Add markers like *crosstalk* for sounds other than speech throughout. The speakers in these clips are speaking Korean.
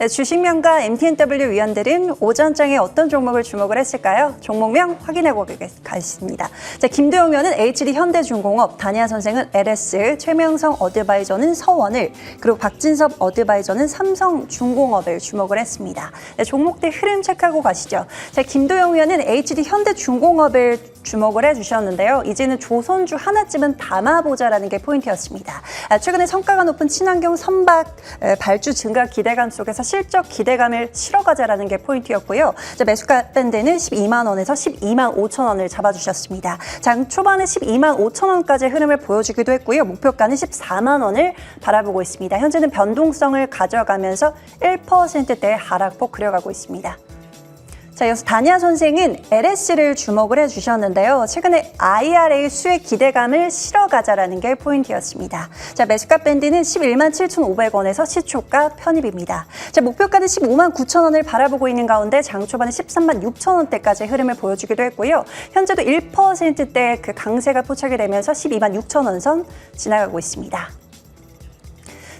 네, 주식명가 MTNW 위원들은 오전장에 어떤 종목을 주목을 했을까요? 종목명 확인해 보겠습니다. 자, 김도영 위원은 HD 현대중공업, 다니아 선생은 LS, 최명성 어드바이저는 서원을, 그리고 박진섭 어드바이저는 삼성중공업을 주목을 했습니다. 네, 종목들 흐름 체크하고 가시죠. 자, 김도영 위원은 HD 현대중공업을 주목을 해주셨는데요. 이제는 조선주 하나쯤은 담아보자라는 게 포인트였습니다. 아, 최근에 성과가 높은 친환경 선박 에, 발주 증가 기대감 속에서 실적 기대감을 실어가자라는 게 포인트였고요. 자, 매수가 밴드는 12만 원에서 12만 5천 원을 잡아주셨습니다. 장 초반에 12만 5천 원까지 흐름을 보여주기도 했고요. 목표가는 14만 원을 바라보고 있습니다. 현재는 변동성을 가져가면서 1%대 하락폭 그려가고 있습니다. 자, 이어서 다니아 선생은 LS를 주목을 해주셨는데요. 최근에 IRA 수익 기대감을 실어가자라는 게 포인트였습니다. 자, 매수가 밴드는 11만 7,500원에서 시초가 편입입니다. 자, 목표가는 15만 9천 원을 바라보고 있는 가운데 장 초반에 13만 6천 원대까지 흐름을 보여주기도 했고요. 현재도 1%대 그 강세가 포착이 되면서 12만 6천 원선 지나가고 있습니다.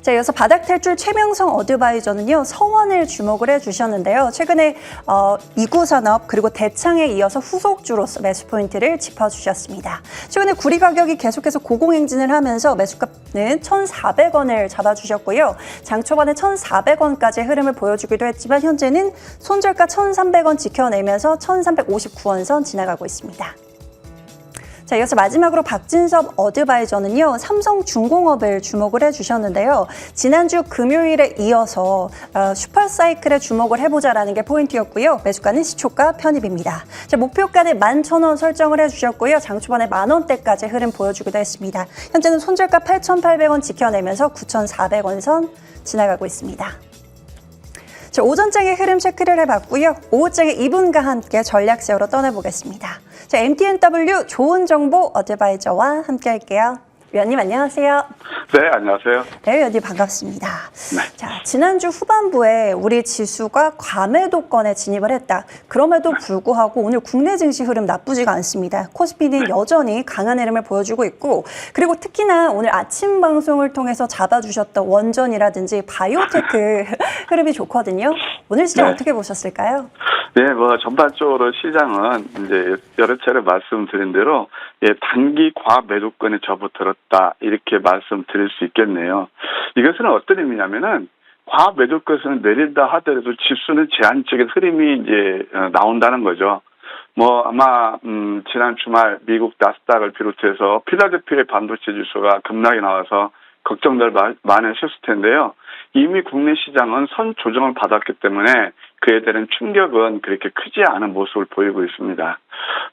자, 이어서 바닥 탈출 최명성 어드바이저는요, 서원을 주목을 해 주셨는데요. 최근에 어, 이구 산업 그리고 대창에 이어서 후속주로서 매수 포인트를 짚어 주셨습니다. 최근에 구리 가격이 계속해서 고공행진을 하면서 매수가는 1,400원을 잡아 주셨고요. 장 초반에 1,400원까지 흐름을 보여주기도 했지만 현재는 손절가 1,300원 지켜내면서 1,359원 선 지나가고 있습니다. 자, 이어서 마지막으로 박진섭 어드바이저는요, 삼성 중공업을 주목을 해주셨는데요. 지난주 금요일에 이어서 어, 슈퍼사이클에 주목을 해보자라는 게 포인트였고요. 매수가는 시초가 편입입니다. 자, 목표가는 11,000원 설정을 해주셨고요. 장초반에 만원대까지 흐름 보여주기도 했습니다. 현재는 손절가 8,800원 지켜내면서 9,400원 선 지나가고 있습니다. 자, 오전장의 흐름 체크를 해봤고요. 오후장에 이분과 함께 전략 세우러 떠나보겠습니다. 자, MTNW 좋은 정보 어드바이저와 함께 할게요. 위원님 안녕하세요. 네, 안녕하세요. 네, 위원님 반갑습니다. 자, 지난주 후반부에 우리 지수가 과매도권에 진입을 했다. 그럼에도 불구하고 오늘 국내 증시 흐름 나쁘지가 않습니다. 코스피는 여전히 강한 흐름을 보여주고 있고, 그리고 특히나 오늘 아침 방송을 통해서 잡아주셨던 원전이라든지 바이오테크 *laughs* 흐름이 좋거든요. 오늘 시장 네. 어떻게 보셨을까요? 네, 뭐 전반적으로 시장은 이제 여러 차례 말씀드린 대로 예, 단기 과 매도권에 접어들었다 이렇게 말씀드릴 수 있겠네요. 이것은 어떤 의미냐면은 과 매도권에서는 내린다 하더라도 지수는 제한적인 흐름이 이제 어, 나온다는 거죠. 뭐 아마 음 지난 주말 미국 나스닥을 비롯해서 필라델피아의 반도체 지수가 급락이 나와서 걱정들 마- 많으셨을 텐데요. 이미 국내 시장은 선 조정을 받았기 때문에 그에 대한 충격은 그렇게 크지 않은 모습을 보이고 있습니다.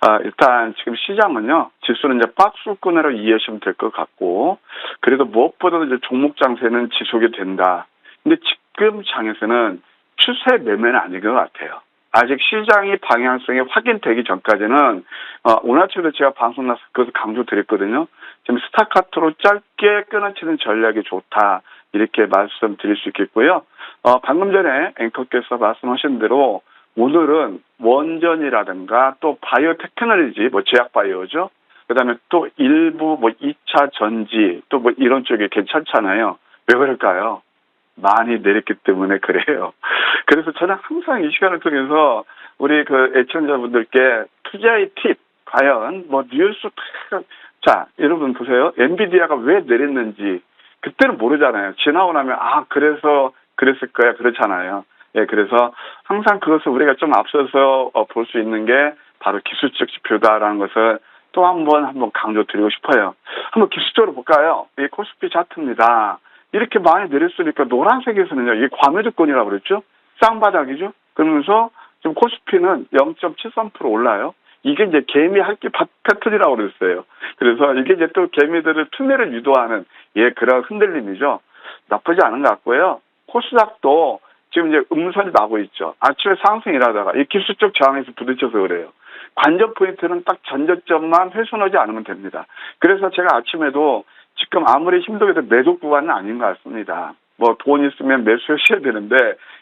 아, 일단 지금 시장은요, 지수는 이제 박스권으로 이해하시면 될 것 같고, 그래도 무엇보다도 이제 종목 장세는 지속이 된다. 근데 지금 장에서는 추세 매매는 아닌 것 같아요. 아직 시장이 방향성이 확인되기 전까지는 어, 오늘 아침에도 제가 방송 나서 그것을 강조드렸거든요. 지금 스타카토로 짧게 끊어치는 전략이 좋다 이렇게 말씀드릴 수 있겠고요. 어, 방금 전에 앵커께서 말씀하신 대로 오늘은 원전이라든가 또 바이오 테크놀로지 뭐 제약 바이오죠. 그 다음에 또 일부 뭐 2차 전지 또 뭐 이런 쪽이 괜찮잖아요. 왜 그럴까요? 많이 내렸기 때문에 그래요. *laughs* 그래서 저는 항상 이 시간을 통해서 우리 그 애청자분들께 투자의 팁, 과연 뭐 뉴스, 자, 여러분 보세요. 엔비디아가 왜 내렸는지 그때는 모르잖아요. 지나고 나면 아, 그래서 그랬을 거야. 그렇잖아요. 예, 그래서 항상 그것을 우리가 좀 앞서서 어, 볼 수 있는 게 바로 기술적 지표다라는 것을 또 한 번 한번 강조드리고 싶어요. 한번 기술적으로 볼까요? 이 코스피 차트입니다. 이렇게 많이 내렸으니까 노란색에서는요, 이게 과매도권이라고 그랬죠? 쌍바닥이죠? 그러면서 지금 코스피는 0.73% 올라요. 이게 이제 개미 파- 패턴이라고 그랬어요. 그래서 이게 이제 또 개미들을 투매를 유도하는 예, 그런 흔들림이죠. 나쁘지 않은 것 같고요. 코스닥도 지금 이제 음선이 나고 있죠. 아침에 상승이라다가 이 기술 적 저항에서 부딪혀서 그래요. 관전 포인트는 딱 전저점만 훼손하지 않으면 됩니다. 그래서 제가 아침에도 지금 아무리 힘들게도 매도 구간은 아닌 것 같습니다. 뭐 돈 있으면 매수하셔야 되는데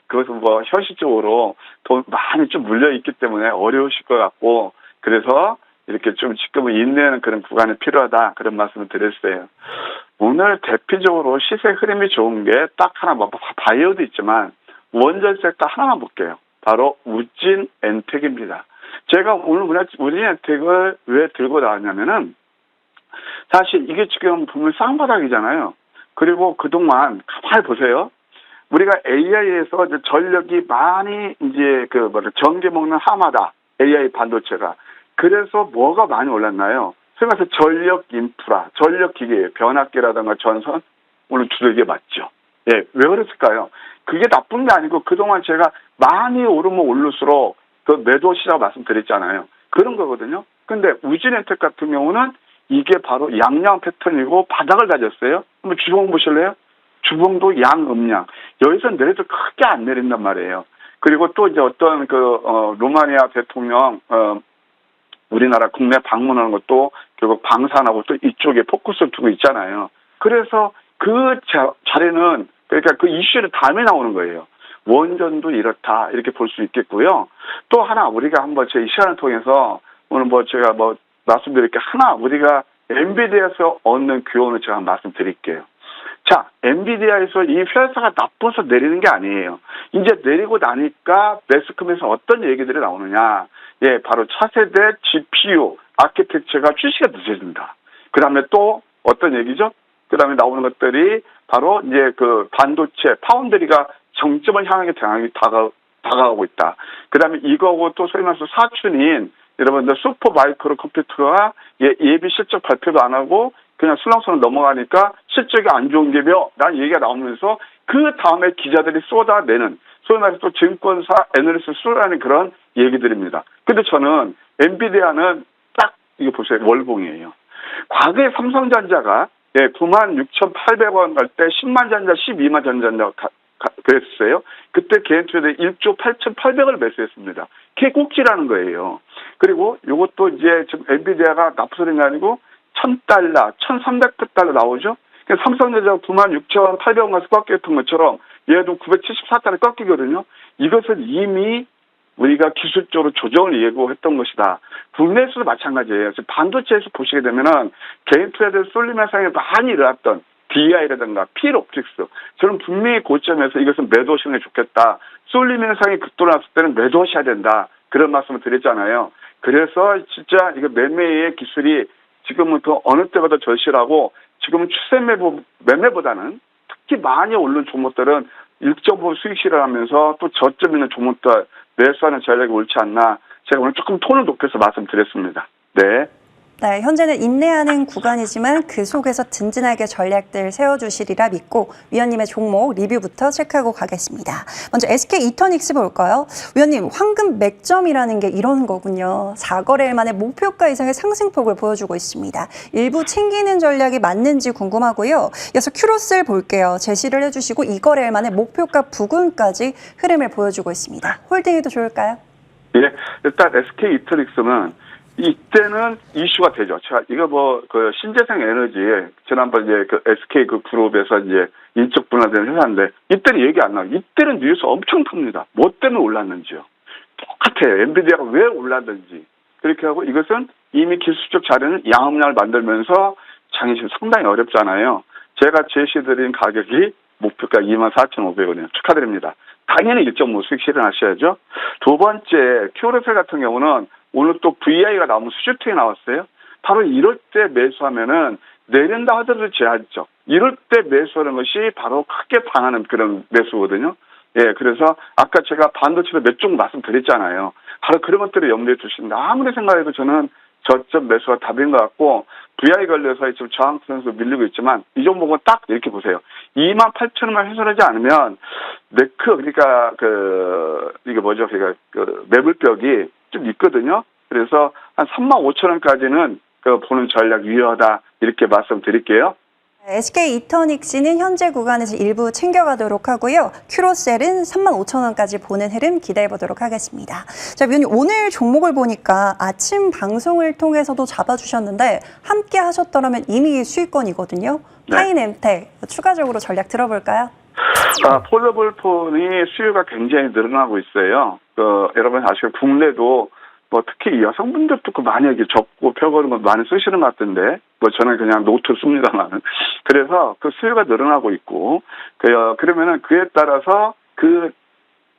그것은 뭐 현실적으로 돈 많이 좀 물려 있기 때문에 어려우실 것 같고 그래서 이렇게 좀 지금은 인내하는 그런 구간이 필요하다 그런 말씀을 드렸어요. 오늘 대표적으로 시세 흐름이 좋은 게 딱 하나 뭐 바이오도 있지만 원전 섹터 하나만 볼게요. 바로 우진 엔텍입니다. 제가 오늘 우진 엔텍을 왜 들고 나왔냐면은 사실 이게 지금 보면 쌍바닥이잖아요. 그리고 그동안 가만히 보세요. 우리가 AI에서 전력이 많이 이제 그 뭐라 전기 먹는 하마다 AI 반도체가 그래서 뭐가 많이 올랐나요? 소위 말해서 전력 인프라, 전력 기계, 변압기라든가 전선 오늘 두들겨 맞죠. 예, 왜 그랬을까요? 그게 나쁜 게 아니고 그동안 제가 많이 오르면 오를수록 그 매도 시작 말씀드렸잖아요. 그런 거거든요. 근데 우진엔텍 같은 경우는 이게 바로 양양 패턴이고 바닥을 다졌어요. 한번 주봉 보실래요? 주봉도 양 음양. 여기서 내려도 크게 안 내린단 말이에요. 그리고 또 이제 어떤 그, 어, 로마니아 대통령, 어, 우리나라 국내 방문하는 것도 결국 방산하고 또 이쪽에 포커스를 두고 있잖아요. 그래서 그 자, 자리는 그러니까 그 이슈를 다음에 나오는 거예요. 원전도 이렇다 이렇게 볼 수 있겠고요. 또 하나 우리가 한번 제 이 시간을 통해서 오늘 뭐 제가 뭐 말씀드릴 게 하나 우리가 엔비디아에서 얻는 교훈을 제가 말씀드릴게요. 자, 엔비디아에서 이 회사가 나빠서 내리는 게 아니에요. 이제 내리고 나니까 매스컴에서 어떤 얘기들이 나오느냐. 예, 바로 차세대 GPU 아키텍처가 출시가 늦어진다. 그 다음에 또 어떤 얘기죠? 그 다음에 나오는 것들이 바로 이제 그 반도체 파운드리가 정점을 향하게 다가, 다가, 다가가고 있다. 그 다음에 이거고 또 소위 말해서 사춘인 여러분들 슈퍼 마이크로 컴퓨터가 예, 예비 실적 발표도 안 하고 그냥 술렁술렁 넘어가니까 실적이 안 좋은 게며 라는 얘기가 나오면서 그 다음에 기자들이 쏟아내는 소위 말해서 또 증권사 애널리스트 쏟아내는 그런 얘기들입니다. 근데 저는 엔비디아는 딱 이거 보세요. 월봉이에요. 과거에 삼성전자가 예, 96,800원 갈 때 10만 전자, 12만 전자 가, 가, 그랬어요. 그때 개인 투자대 1조 8,800을 매수했습니다. 그게 꼭지라는 거예요. 그리고 이것도 이제 지금 엔비디아가 나쁜 소리가 아니고 1000달러, 1300달러 나오죠? 삼성전자가 96,800원 가서 꺾였던 것처럼 얘도 974달러 꺾이거든요. 이것은 이미 우리가 기술적으로 조정을 예고했던 것이다. 국내에서도 마찬가지예요. 반도체에서 보시게 되면은 개인 투자들 쏠림 현상이 많이 일어났던 DI라든가 필옵틱스 저는 분명히 고점에서 이것은 매도하시는 게 좋겠다. 쏠림 현상이 급도로 났을 때는 매도하셔야 된다. 그런 말씀을 드렸잖아요. 그래서 진짜 이거 매매의 기술이 지금은 더 어느 때보다 절실하고 지금은 추세 매보, 매매보다는 특히 많이 오른 종목들은 일정 부분 수익 실현하면서 또 저점 있는 종목들 매수하는 전략이 옳지 않나 제가 오늘 조금 톤을 높여서 말씀드렸습니다. 네. 네, 현재는 인내하는 구간이지만 그 속에서 든든하게 전략들 세워주시리라 믿고 위원님의 종목 리뷰부터 체크하고 가겠습니다. 먼저 SK 이터닉스 볼까요? 위원님, 황금 맥점이라는 게 이런 거군요. 4거래일 만에 목표가 이상의 상승폭을 보여주고 있습니다. 일부 챙기는 전략이 맞는지 궁금하고요. 이어서 큐로스를 볼게요. 제시를 해주시고 2거래일 만에 목표가 부근까지 흐름을 보여주고 있습니다. 홀딩해도 좋을까요? 예, 일단 SK 이터닉스는 이때는 이슈가 되죠. 제가 이거 뭐 그 신재생 에너지 지난번 이제 그 SK 그 그룹에서 이제 인적 분할된 회사인데 이때는 얘기 안 나요. 이때는 뉴스 엄청 탑니다. 뭐 때문에 올랐는지요. 똑같아요. 엔비디아가 왜 올랐는지 그렇게 하고 이것은 이미 기술적 자료는 양음량을 만들면서 지금 상당히 어렵잖아요. 제가 제시드린 가격이 목표가 24,500원이에요. 축하드립니다. 당연히 1.5 수익 실현하셔야죠. 두 번째, 큐오레셀 같은 경우는 오늘 또 VI가 나오면 수주팅이 나왔어요. 바로 이럴 때 매수하면은 내린다 하더라도 제한적. 이럴 때 매수하는 것이 바로 크게 당하는 그런 매수거든요. 예, 그래서 아까 제가 반도체로 몇 종 말씀드렸잖아요. 바로 그런 것들을 염두에 두신다. 아무리 생각해도 저는 저점 매수가 답인 것 같고 VI 걸려서 지금 저항선에서 밀리고 있지만 이 종목은 딱 이렇게 보세요. 2만 8천 원만 해소하지 않으면 네크 그러니까 그 이게 뭐죠? 그러니까 그 매물벽이 좀 있거든요. 그래서 한 3만 5천 원까지는 그 보는 전략 유효하다 이렇게 말씀드릴게요. SK 이터닉스는 현재 구간에서 일부 챙겨가도록 하고요. 큐로셀은 3만 5천 원까지 보는 흐름 기대해 보도록 하겠습니다. 자, 위원님 오늘 종목을 보니까 아침 방송을 통해서도 잡아주셨는데 함께 하셨더라면 이미 수익권이거든요. 네. 파인엠텍 추가적으로 전략 들어볼까요? 아, 폴더블 폰이 수요가 굉장히 늘어나고 있어요. 그, 여러분 아시고 국내도 뭐 특히 여성분들도 그 만약에 접고 펴거는 거 많이 쓰시는 것 같은데 뭐 저는 그냥 노트 씁니다만 *laughs* 그래서 그 수요가 늘어나고 있고 그 어, 그러면은 그에 따라서 그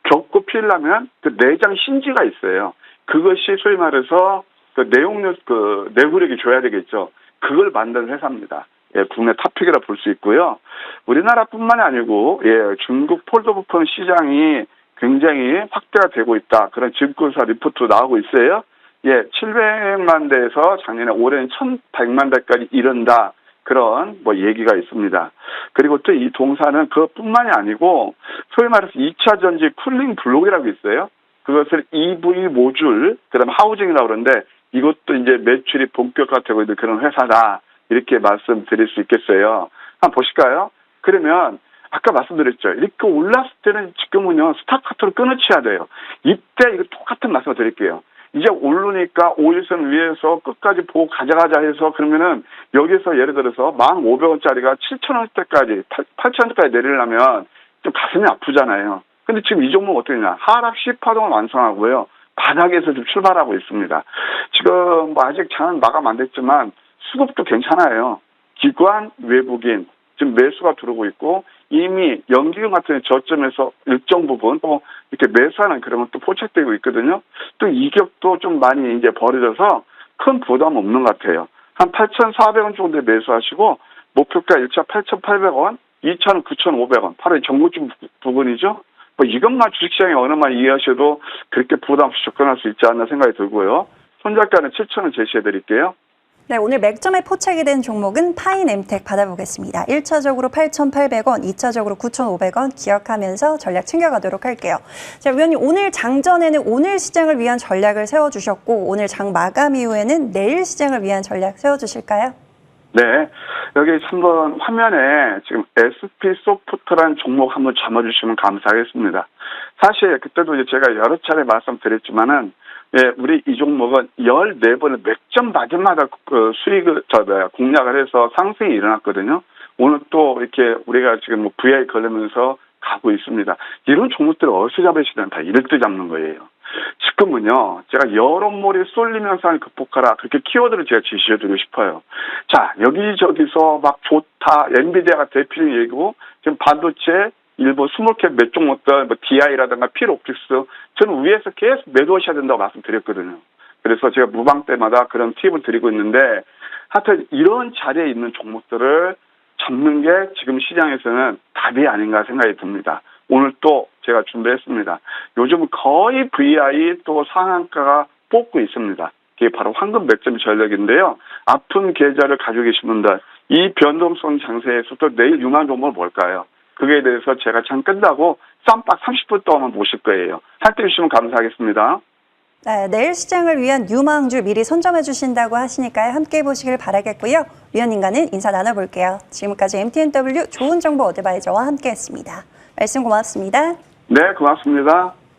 겪고 피려면 그 내장 신지가 있어요. 그것이 소위 말해서 그 내용력 그 내구력이 줘야 되겠죠. 그걸 만든 회사입니다. 예, 국내 탑픽이라 볼 수 있고요. 우리나라뿐만이 아니고 예, 중국 폴더부폰 시장이 굉장히 확대가 되고 있다. 그런 증권사 리포트 나오고 있어요. 예, 700만 대에서 작년에 올해는 1,100만 대까지 이른다. 그런 뭐 얘기가 있습니다. 그리고 또 이 동사는 그것뿐만이 아니고 소위 말해서 2차 전지 쿨링 블록이라고 있어요. 그것을 EV 모듈, 그다음 하우징이라고 그러는데 이것도 이제 매출이 본격화되고 있는 그런 회사다. 이렇게 말씀드릴 수 있겠어요. 한번 보실까요? 그러면 아까 말씀드렸죠. 이렇게 올랐을 때는 지금은요 스타카토를 끊어쳐야 돼요. 이때 이거 똑같은 말씀을 드릴게요. 이제 오르니까 5일선 위에서 끝까지 보고 가져가자 해서 그러면은 여기서 예를 들어서 1,500원짜리가 7,000원대까지 8,000원대까지 내리려면 좀 가슴이 아프잖아요. 근데 지금 이 종목 어떻게 되냐. 하락 10파동을 완성하고요. 바닥에서 좀 출발하고 있습니다. 지금 뭐 아직 장은 마감 안 됐지만 수급도 괜찮아요. 기관, 외국인, 지금 매수가 들어오고 있고 이미 연기금 같은 저점에서 일정 부분 또 이렇게 매수하는 그런 것도 포착되고 있거든요. 또 이격도 좀 많이 이제 벌어져서 큰 부담 없는 것 같아요. 한 8,400원 정도에 매수하시고 목표가 1차 8,800원, 2차는 9,500원. 바로 부- 부분이죠. 뭐 이것만 주식시장에 어느만 이해하셔도 그렇게 부담 없이 접근할 수 있지 않나 생각이 들고요. 손절가는 7,000원 제시해 드릴게요. 네, 오늘 맥점에 포착이 된 종목은 파인 엠텍 받아보겠습니다. 1차적으로 8,800원, 2차적으로 9,500원 기억하면서 전략 챙겨가도록 할게요. 자, 위원님 오늘 장전에는 오늘 시장을 위한 전략을 세워주셨고 오늘 장 마감 이후에는 내일 시장을 위한 전략 세워주실까요? 네. 여기 한번 화면에 지금 SP 소프트라는 종목 한번 잡아주시면 감사하겠습니다. 사실 그때도 제가 여러 차례 말씀드렸지만은 예, 우리 이 종목은 14번을 맥점 맞은마다 그 수익을, 저, 뭐야, 공략을 해서 상승이 일어났거든요. 오늘 또 이렇게 우리가 지금 뭐 VI 걸리면서 가고 있습니다. 이런 종목들을 어디서 잡으시든 다 이럴 때 잡는 거예요. 지금은요, 제가 여론몰이 쏠림 현상을 극복하라. 그렇게 키워드를 제가 제시해드리고 싶어요. 자, 여기저기서 막 좋다, 엔비디아가 대표적인 얘기고, 지금 반도체, 일부 스몰캡 몇 종목들, 뭐 DI라든가 필옵틱스, 저는 위에서 계속 매도하셔야 된다고 말씀드렸거든요. 그래서 제가 무방 때마다 그런 팁을 드리고 있는데, 하여튼 이런 자리에 있는 종목들을 잡는 게 지금 시장에서는 답이 아닌가 생각이 듭니다. 오늘 또 제가 준비했습니다. 요즘 거의 VI 또 상한가가 뽑고 있습니다. 그게 바로 황금 맥점 전략인데요. 아픈 계좌를 가지고 계신 분들, 이 변동성 장세에서 또 내일 유망 종목은 뭘까요? 그거에 대해서 제가 장 끝나고 쌈박 30분 동안 모실 거예요. 할때 주시면 감사하겠습니다. 네, 내일 시장을 위한 유망주 미리 선점해 주신다고 하시니까요. 함께 보시길 바라겠고요. 위원님과는 인사 나눠볼게요. 지금까지 MTNW 좋은 정보 어드바이저와 함께했습니다. 말씀 고맙습니다. 네, 고맙습니다.